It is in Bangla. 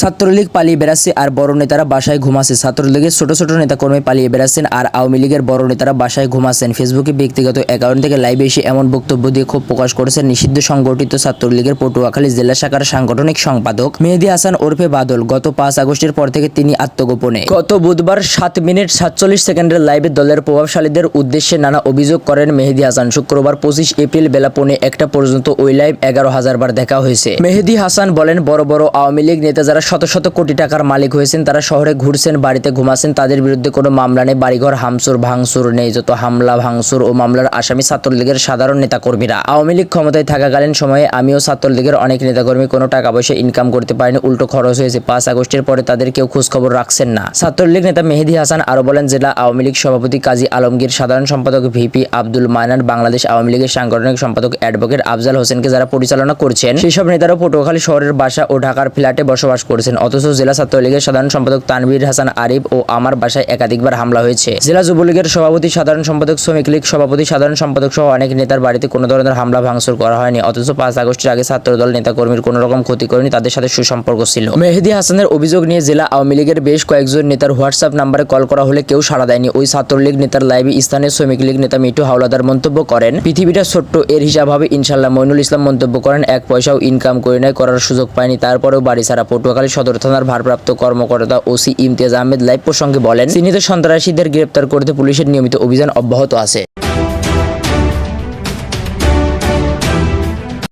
ছাত্রলীগ পালিয়ে বেড়াচ্ছে আর বড় নেতারা বাসায় ঘুমাচ্ছে। ছাত্রলীগের ছোট ছোট নেতাকর্মী পালিয়ে বেড়াচ্ছেন আর আওয়ামী লীগের বড় নেতারা বাসায় ঘুমাচ্ছেন। ফেসবুকে ব্যক্তিগত অ্যাকাউন্ট থেকে লাইভে এসে এমন বক্তব্য দিয়ে ক্ষোভ প্রকাশ করেছেন নিষিদ্ধ সংগঠিত ছাত্রলীগের পটুয়াখালী জেলা শাখার সাংগঠনিক সম্পাদক মেহেদি হাসান ওরফে বাদল গত পাঁচ আগস্টের পর থেকে তিনি আত্মগোপনে। গত বুধবার সাত মিনিট সাতচল্লিশ সেকেন্ডের লাইভে দলের প্রভাবশালীদের উদ্দেশ্যে নানা অভিযোগ করেন মেহেদি হাসান। শুক্রবার পঁচিশ এপ্রিল বেলা পৌনে একটা পর্যন্ত ওই লাইভ এগারো হাজার বার দেখা হয়েছে। মেহেদি হাসান বলেন, বড় বড় আওয়ামী লীগ নেতা যারা শত শত কোটি টাকার মালিক হয়েছেন, তারা শহরে ঘুরছেন, বাড়িতে ঘুমাচ্ছেন, তাদের বিরুদ্ধে কোনো মামলা নেই, বাড়িঘর হামসুর ভাঙচুর নেই, যত হামলা, ভাঙচুর ও মামলার আসামি ছাত্রলীগের সাধারণ নেতাকর্মীরা। আওয়ামী লীগ ক্ষমতায় থাকাকালীন সময়ে আমিও ছাত্রলীগের অনেক নেতাকর্মী কোনো টাকা পয়সা ইনকাম করতে পারেনি, উল্টো খরচ হয়েছে। পাঁচ আগস্টের পরে তাদের কেউ খোঁজখবর রাখছেন না। ছাত্রলীগ নেতা মেহেদি হাসান আরও বলেন, জেলা আওয়ামী লীগ সভাপতি কাজী আলমগীর, সাধারণ সম্পাদক ভিপি আব্দুল মায়নান বাংলাদেশ আওয়ামী লীগের সাংগঠনিক সম্পাদক অ্যাডভোকেট আফজাল হোসেনকে যারা পরিচালনা করছেন, সেসব নেতারা পটুয়াখালী শহরের বাসা ও ঢাকার ফ্ল্যাটে বসবাস করছেন। অথচ জেলা ছাত্রলীগের সাধারণ সম্পাদক তানভীর হাসান আরিফ ও আমার বাসায় একাধিকবার হামলা হয়েছে। জেলা যুবলীগের সভাপতি, সাধারণ সম্পাদক শ্রমিক লীগ, সভাপতি, সাধারণ সম্পাদক সহ অনেক নেতার বাড়িতে কোনো ধরনের হামলা ভাঙচুর করা হয়নি। অথচ পাঁচ আগস্টের আগে ছাত্রদল নেতাকর্মীর কোনো রকম ক্ষতি করেনি, তাদের সাথে সুসম্পর্ক ছিল। মেহেদি হাসানের অভিযোগ নিয়ে জেলা আওয়ামী লীগের বেশ কয়েকজন নেতার হোয়াটসঅ্যাপ নাম্বারে কল করা হলে কেউ সাড়া দেয়নি। ওই ছাত্রলীগ নেতার লাইভে স্থানীয় শ্রমিক লীগ নেতা মিঠু হাওলাদার মন্তব্য করেন, পৃথিবীটা ছোট্ট, এর হিসাব হবে ইনশাল্লাহ মইনুল ইসলাম মন্তব্য করেন, এক পয়সাও ইনকাম করে নেয় করার সুযোগ পায়নি, তারপরেও বাড়ি ছাড়া পটুয়াখালী সদর থানার ভারপ্রাপ্ত কর্মকর্তা ওসি ইমতিয়াজ আহমেদ লাইভ প্রসঙ্গে বলেন, চিহ্নিত সন্ত্রাসীদের গ্রেপ্তার করতে পুলিশের নিয়মিত অভিযান অব্যাহত আছে।